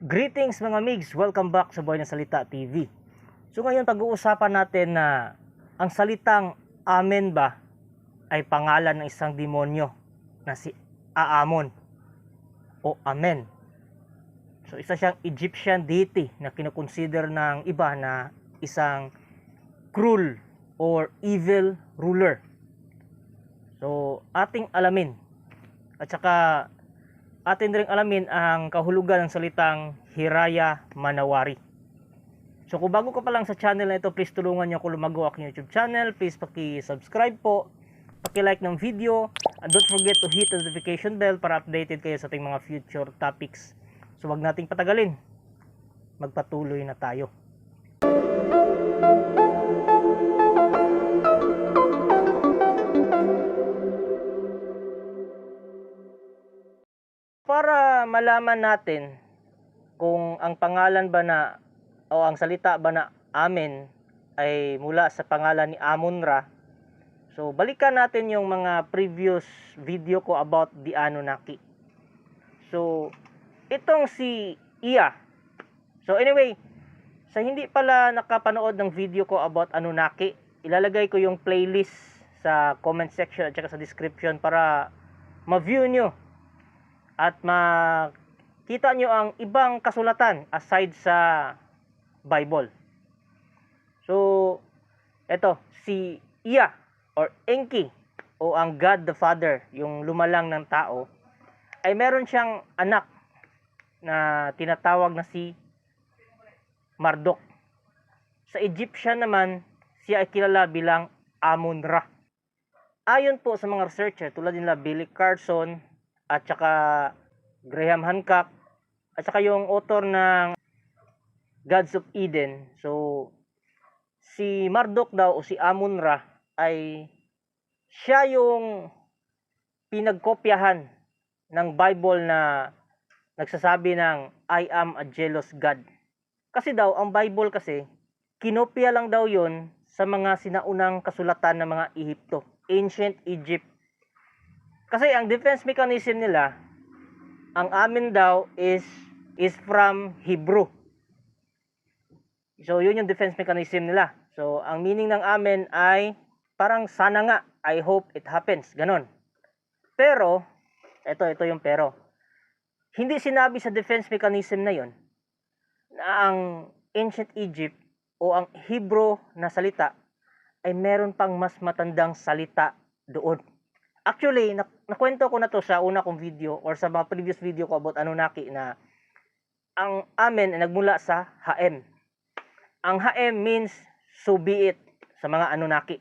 Greetings mga migs! Welcome back sa Boy ng Salita TV. So ngayon pag-uusapan natin na ang salitang Amen ba ay pangalan ng isang demonyo na si Aamon o Amen. So isa siyang Egyptian deity na kinukonsider ng iba na isang cruel or evil ruler. So ating alamin at saka atin rin alamin ang kahulugan ng salitang Hiraya Manawari. So kung bago ka pa lang sa channel na ito, please tulungan niyo ako lumago aking YouTube channel. Please paki-subscribe po, paki-like ng video, and don't forget to hit the notification bell para updated kayo sa ating mga future topics. So wag nating patagalin. Magpatuloy na tayo. Malaman natin kung ang pangalan ba na o ang salita ba na Amen ay mula sa pangalan ni Amunra. So balikan natin yung mga previous video ko about the Anunnaki. So itong si Iya. So anyway, sa hindi pala nakapanood ng video ko about Anunnaki, ilalagay ko yung playlist sa comment section at saka sa description para ma-view nyo at makita nyo ang ibang kasulatan aside sa Bible. So, eto, si Iya or Enki o ang God the Father, yung lumalang ng tao, ay meron siyang anak na tinatawag na si Marduk. Sa Egyptian naman, siya ay kilala bilang Amun-Ra. Ayon po sa mga researcher tulad nila Billy Carson at saka Graham Hancock at saka yung author ng Gods of Eden. So si Marduk daw o si Amun-Ra ay siya yung pinagkopyahan ng Bible na nagsasabi ng I am a jealous God. Kasi daw ang Bible kasi kinopya lang daw yon sa mga sinaunang kasulatan ng mga Ehipto, ancient Egypt kasi ang defense mechanism nila, ang amin daw is is from Hebrew. So yun yung defense mechanism nila. So ang meaning ng amen ay parang sana nga, I hope it happens, ganon. Pero, ito, ito yung pero. Hindi sinabi sa defense mechanism na yon na ang ancient Egypt o ang Hebrew na salita ay meron pang mas matandang salita doon. Actually, nak nakwento ko na to sa una kong video or sa mga previous video ko about Anunnaki na ang amen ay nagmula sa Haem. Ang Haem means so be it sa mga Anunnaki.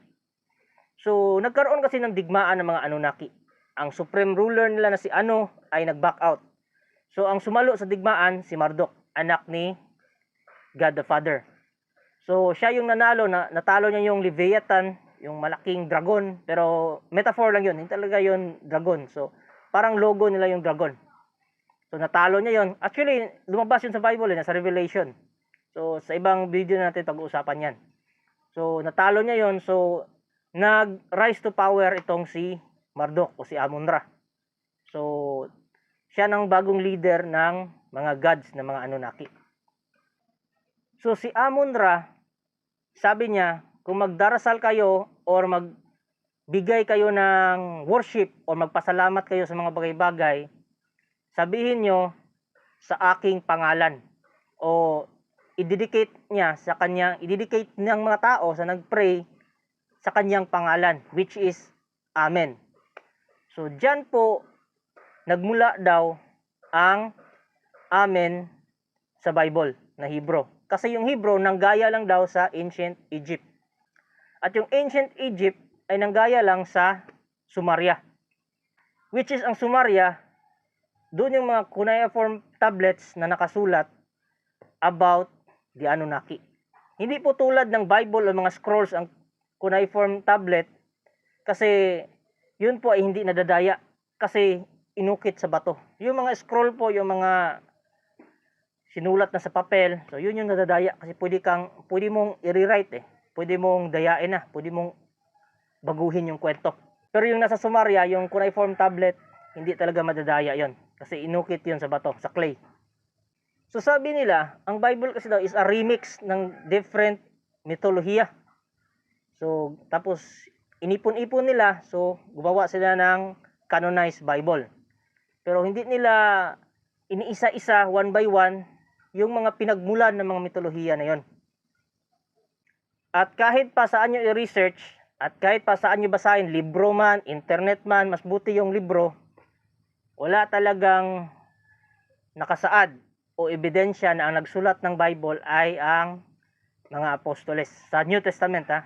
So, nagkaroon kasi ng digmaan ng mga Anunnaki. Ang supreme ruler nila na si Anu ay nag-back out. So, ang sumalo sa digmaan si Marduk, anak ni God the Father. So, siya yung nanalo, na, natalo niya yung Leviathan, yung malaking dragon. Pero metaphor lang yun. Hindi talaga yun dragon. So parang logo nila yung dragon. So natalo niya yun. Actually lumabas yun sa Bible yun, sa Revelation. So sa ibang video natin pag-uusapan yan. So natalo niya yun. So nag rise to power itong si Marduk o si Amunra so siya ng bagong leader ng mga gods ng mga Anunnaki. So si Amunra sabi niya kung magdarasal kayo or magbigay kayo ng worship or magpasalamat kayo sa mga bagay-bagay, sabihin nyo sa aking pangalan o i-dedicate niya sa kanya, i-dedicate ng mga tao sa nagpray sa kanyang pangalan which is Amen. So diyan po nagmula daw ang Amen sa Bible na Hebrew. Kasi yung Hebrew nanggaya lang daw sa ancient Egypt. At yung ancient Egypt ay nanggaya lang sa Sumaria. Which is ang Sumaria, doon yung mga cuneiform tablets na nakasulat about the Anunnaki. Hindi po tulad ng Bible o mga scrolls ang cuneiform tablet kasi yun po ay hindi nadadaya kasi inukit sa bato. Yung mga scroll po, yung mga sinulat na sa papel, so yun yung nadadaya kasi pwede kang pwede mong i-rewrite eh pwede mong dayain na, pwede mong baguhin yung kwento. Pero yung nasa Sumaria, yung cuneiform tablet, hindi talaga madadaya yon kasi inukit yon sa bato, sa clay. So sabi nila, ang Bible kasi daw is a remix ng different mitolohiya. So tapos inipon-ipon nila, so gumawa sila ng canonized Bible. Pero hindi nila iniisa-isa one by one yung mga pinagmulan ng mga mitolohiya na yon. At kahit pa saan nyo i-research, at kahit pa saan nyo basahin, libro man, internet man, mas buti yung libro, wala talagang nakasaad o ebidensya na ang nagsulat ng Bible ay ang mga apostoles sa New Testament ha.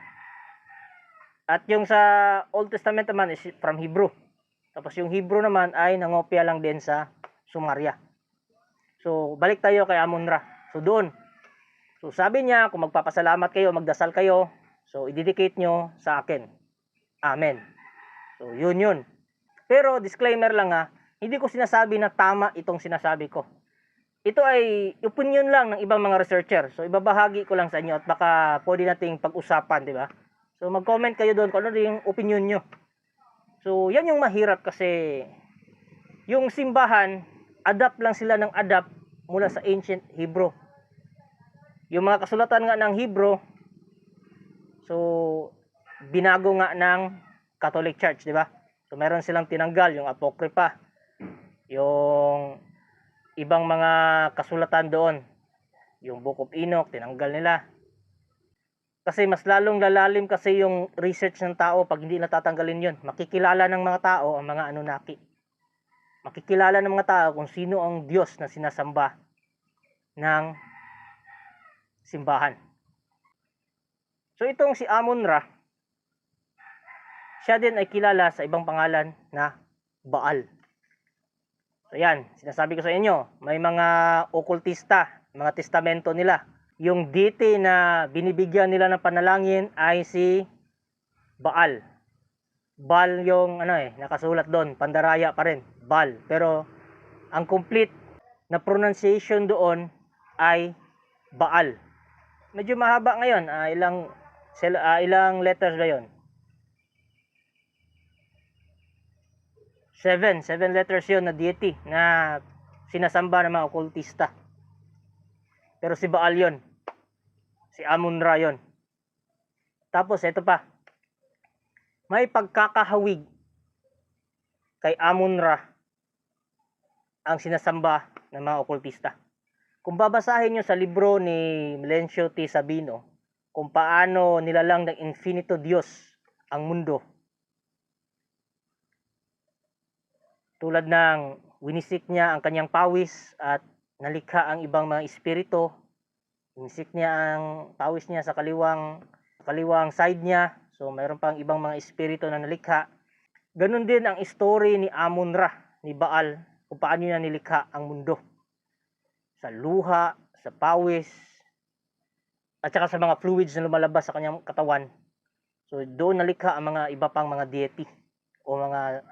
At yung sa Old Testament naman is from Hebrew. Tapos yung Hebrew naman ay nangopya lang din sa Sumaria. So balik tayo kay Amunra. So doon. So sabi niya kung magpapasalamat kayo, magdasal kayo, so i-dedicate nyo sa akin. Amen. So yun yun. Pero disclaimer lang ha, hindi ko sinasabi na tama itong sinasabi ko. Ito ay opinion lang ng ibang mga researcher. So ibabahagi ko lang sa inyo at baka pwede nating pag-usapan, di ba? So mag-comment kayo doon kung ano yung opinion nyo. So yan yung mahirap kasi yung simbahan, adapt lang sila ng adapt mula sa ancient Hebrew. Yung mga kasulatan nga ng Hebrew, so binago nga ng Catholic Church, di ba? So meron silang tinanggal yung Apocrypha, yung ibang mga kasulatan doon, yung Book of Enoch, tinanggal nila. Kasi mas lalong lalalim kasi yung research ng tao pag hindi natatanggalin yun. Makikilala ng mga tao ang mga Anunnaki. Makikilala ng mga tao kung sino ang Diyos na sinasamba ng simbahan. So itong si Amon-Ra, siya din ay kilala sa ibang pangalan na Baal. So yan, sinasabi ko sa inyo, may mga okultista, mga testamento nila. Yung deity na binibigyan nila ng panalangin ay si Baal. Baal yung ano eh, nakasulat doon, pandaraya pa rin, Baal. Pero ang complete na pronunciation doon ay Baal. Medyo mahaba ngayon, ah, ilang sel- ah, ilang letters ba 'yon? Seven, seven letters yon na deity na sinasamba ng mga okultista. Pero si Baal yon. Si Amun-Ra yon. Tapos ito pa. May pagkakahawig kay Amun-Ra ang sinasamba ng mga okultista. Kung babasahin nyo sa libro ni Melencio T. Sabino, kung paano nilalang ng infinito Diyos ang mundo, tulad ng winisik niya ang kanyang pawis at nalikha ang ibang mga espiritu. Winisik niya ang pawis niya sa kaliwang kaliwang side niya. So mayroon pang ibang mga espiritu na nalikha. Ganon din ang story ni Amun-Ra, ni Baal, kung paano niya nilikha ang mundo. Sa luha, sa pawis, at saka sa mga fluids na lumalabas sa kanyang katawan. So doon nalikha ang mga iba pang mga deity o mga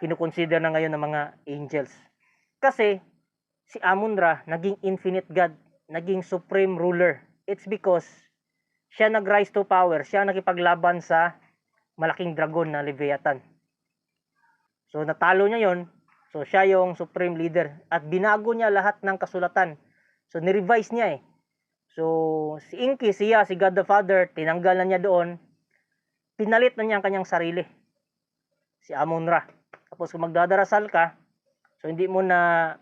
kinukonsider na ngayon ng mga angels. Kasi si Amun-Ra naging infinite God, naging supreme ruler. It's because siya nag-rise to power, siya nakipaglaban sa malaking dragon na Leviathan. So natalo niya yon. So siya yung supreme leader at binago niya lahat ng kasulatan. So ni-revise niya eh. So si Inky, siya, si God the Father, tinanggal na niya doon. Pinalit na niya ang kanyang sarili. Si Amun-Ra. Tapos kung magdadarasal ka, so hindi mo na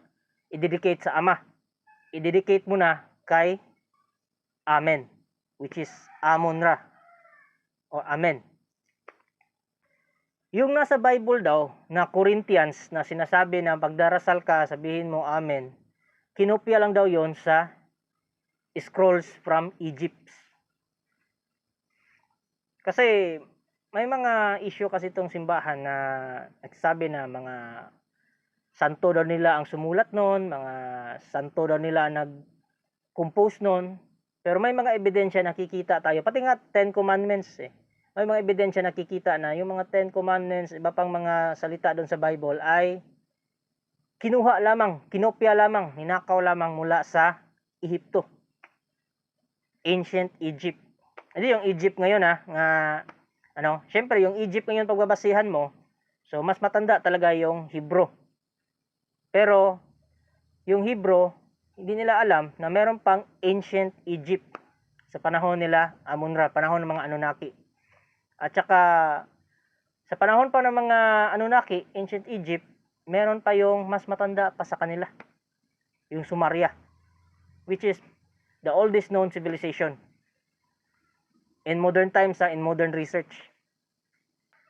i-dedicate sa Ama. I-dedicate mo na kay Amen, which is Amun-Ra. O Amen. Yung nasa Bible daw, na Corinthians, na sinasabi na pagdarasal ka, sabihin mo Amen, kinopya lang daw yon sa scrolls from Egypt. Kasi may mga issue kasi itong simbahan na nagsasabi na mga santo daw nila ang sumulat noon, mga santo daw nila nag-compose noon. Pero may mga ebidensya nakikita tayo, pati nga Ten Commandments eh. May mga ebidensya nakikita na yung mga Ten Commandments, iba pang mga salita doon sa Bible ay kinuha lamang, kinopya lamang, ninakaw lamang mula sa Ehipto. Ancient Egypt. Hindi yung Egypt ngayon ha, nga ano, syempre yung Egypt ngayon pagbabasihan mo, so mas matanda talaga yung Hebrew. Pero yung Hebrew, hindi nila alam na meron pang ancient Egypt sa panahon nila Amun-Ra, panahon ng mga Anunnaki. At saka sa panahon pa ng mga Anunnaki, ancient Egypt, meron pa yung mas matanda pa sa kanila. Yung Sumeria, which is the oldest known civilization in modern times, ha, in modern research.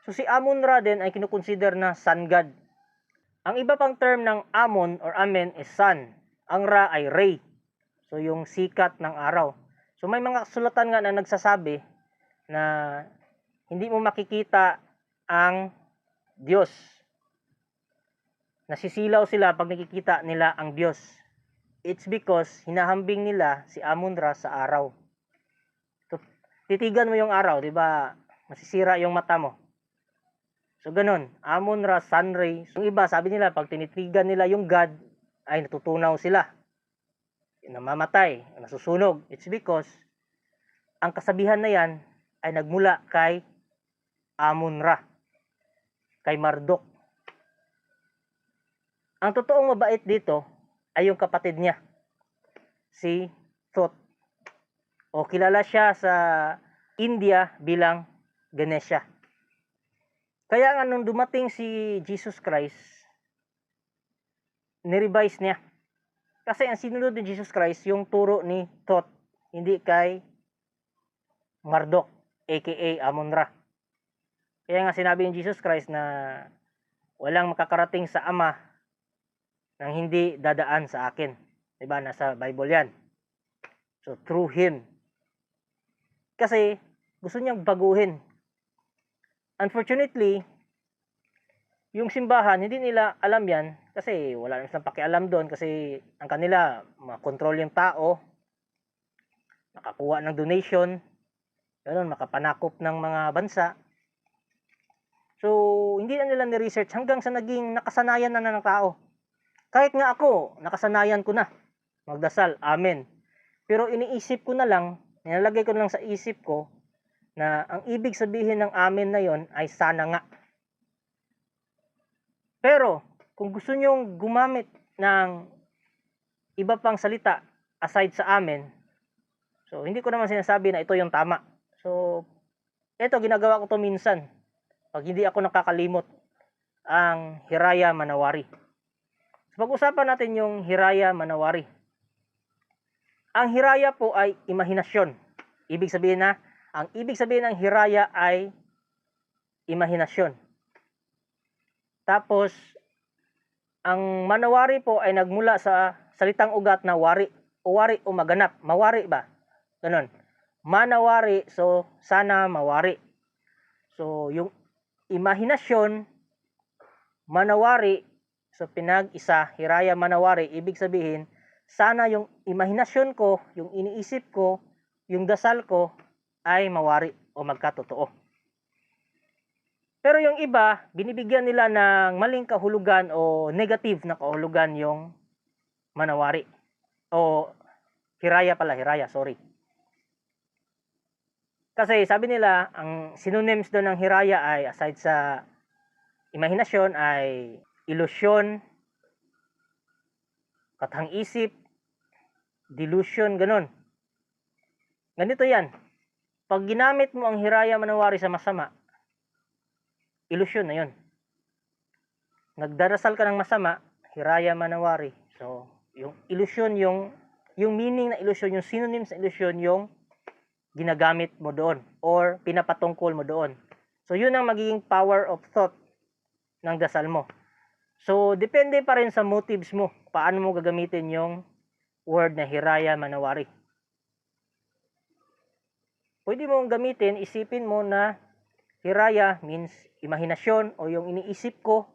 So si Amun-Ra din ay kinukonsider na sun god. Ang iba pang term ng Amon or Amen is sun. Ang Ra ay ray. So yung sikat ng araw. So may mga kasulatan nga na nagsasabi na hindi mo makikita ang Diyos. Nasisilaw sila pag nakikita nila ang Diyos. It's because hinahambing nila si Amun-Ra sa araw. Titigan mo yung araw, di ba? Masisira yung mata mo. So, ganun. Amun-Ra, sun ray. Yung iba, sabi nila, pag tinitigan nila yung God, ay natutunaw sila. Namamatay, nasusunog. It's because ang kasabihan na yan ay nagmula kay Amun-Ra, kay Marduk. Ang totoong mabait dito ay yung kapatid niya, si Thoth. O kilala siya sa India bilang Ganesha. Kaya nga nung dumating si Jesus Christ, nirevise niya. Kasi ang sinunod ni Jesus Christ, yung turo ni Thoth, hindi kay Marduk, aka Amun-Ra. Kaya nga sinabi ni Jesus Christ na walang makakarating sa Ama nang hindi dadaan sa akin. 'Di ba? Nasa Bible 'yan. So through him. Kasi gusto niyang baguhin. Unfortunately, yung simbahan, hindi nila alam yan kasi wala naman silang pakialam doon kasi ang kanila, makontrol yung tao, makakuha ng donation, ganun, makapanakop ng mga bansa. So, hindi na nila ni-research hanggang sa naging nakasanayan na, na ng tao. Kahit nga ako, nakasanayan ko na magdasal, amen. Pero iniisip ko na lang, nilalagay ko na lang sa isip ko na ang ibig sabihin ng amen na yon ay sana nga. Pero, kung gusto nyong gumamit ng iba pang salita aside sa amen, so hindi ko naman sinasabi na ito yung tama. So, ito ginagawa ko to minsan. Pag hindi ako nakakalimot ang Hiraya Manawari. So, pag-usapan natin yung Hiraya Manawari. Ang Hiraya po ay imahinasyon. Ibig sabihin na, ang ibig sabihin ng Hiraya ay imahinasyon. Tapos, ang manawari po ay nagmula sa salitang ugat na wari. O wari o maganap. Mawari ba? Ganon. Manawari, so sana mawari. So, yung imahinasyon, manawari, so pinag-isa, hiraya manawari, ibig sabihin, sana yung imahinasyon ko, yung iniisip ko, yung dasal ko, ay mawari o magkatotoo. Pero yung iba, binibigyan nila ng maling kahulugan o negative na kahulugan yung manawari. O hiraya pala, hiraya, sorry. Kasi sabi nila, ang synonyms doon ng hiraya ay aside sa imahinasyon ay ilusyon, kathang-isip, delusion, ganun. Ganito yan. Pag ginamit mo ang hiraya manawari sa masama, ilusyon na yun. Nagdarasal ka ng masama, hiraya manawari. So, yung ilusyon, yung, yung meaning na ilusyon, yung synonyms na ilusyon, yung ginagamit mo doon or pinapatungkol mo doon. So, yun ang magiging power of thought ng dasal mo. So, depende pa rin sa motives mo. Paano mo gagamitin yung word na hiraya manawari. Pwede mong gamitin, isipin mo na hiraya means imahinasyon o yung iniisip ko,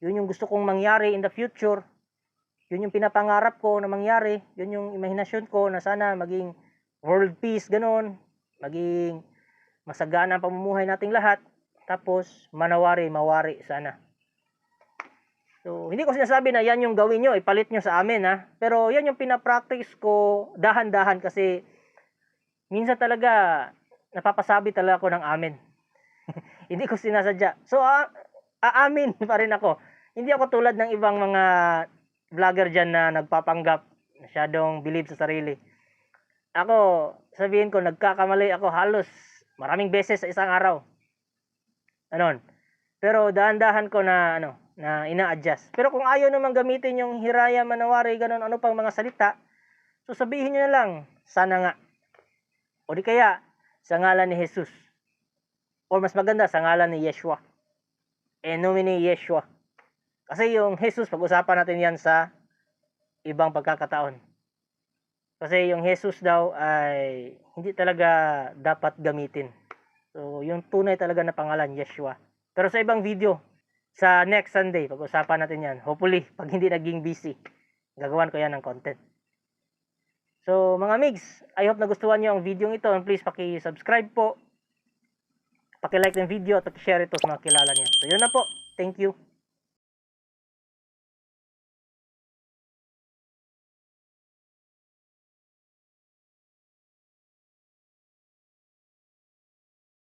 yun yung gusto kong mangyari in the future, yun yung pinapangarap ko na mangyari, yun yung imahinasyon ko na sana maging world peace, ganun, maging masagana ang pamumuhay nating lahat, tapos manawari, mawari sana. So, hindi ko sinasabi na yan yung gawin nyo, ipalit nyo sa amin ha. Pero yan yung pinapractice ko dahan-dahan kasi minsan talaga napapasabi talaga ako ng amin. hindi ko sinasadya. So, a- aamin pa rin ako. Hindi ako tulad ng ibang mga vlogger dyan na nagpapanggap masyadong believe sa sarili. Ako, sabihin ko, nagkakamali ako halos maraming beses sa isang araw. Anon. Pero dahan-dahan ko na ano, na ina-adjust. Pero kung ayaw naman gamitin yung hiraya, manawari, ganun, ano pang mga salita, so sabihin nyo na lang, sana nga. O di kaya, sa ngalan ni Jesus. Or mas maganda, sa ngalan ni Yeshua. E nomine Yeshua. Kasi yung Jesus, pag-usapan natin yan sa ibang pagkakataon. Kasi yung Jesus daw ay hindi talaga dapat gamitin. So, yung tunay talaga na pangalan, Yeshua. Pero sa ibang video, sa next Sunday, pag-usapan natin yan. Hopefully, pag hindi naging busy, gagawan ko yan ng content. So, mga migs, I hope nagustuhan nyo ang video ito. And please, paki-subscribe po. Paki-like ng video at paki-share ito sa mga kilala niyo. So, yun na po. Thank you.